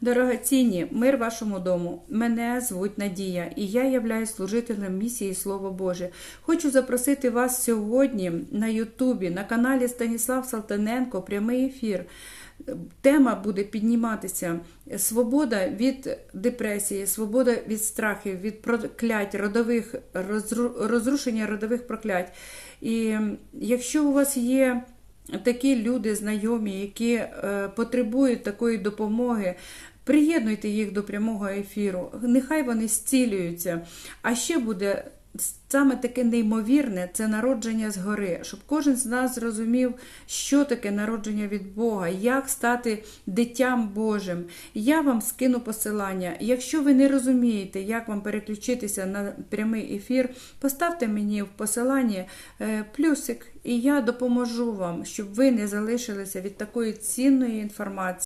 Дорогоцінні, мир вашому дому. Мене звуть Надія, і я являюсь служителем місії Слово Боже. Хочу запросити вас сьогодні на Ютубі, на каналі Станіслав Салтаненко, прямий ефір. Тема буде підніматися свобода від депресії, свобода від страхів, від проклять родових розру- розрушення родових проклять. І якщо у вас є такі люди, знайомі, які е, потребують такої допомоги. Приєднуйте їх до прямого ефіру. Нехай вони зцілюються. А ще буде саме таке неймовірне це народження згори, щоб кожен з нас зрозумів, що таке народження від Бога, як стати дитям Божим. Я вам скину посилання. Якщо ви не розумієте, як вам переключитися на прямий ефір, поставте мені в посиланні е, плюсик, і я допоможу вам, щоб ви не залишилися від такої цінної інформації.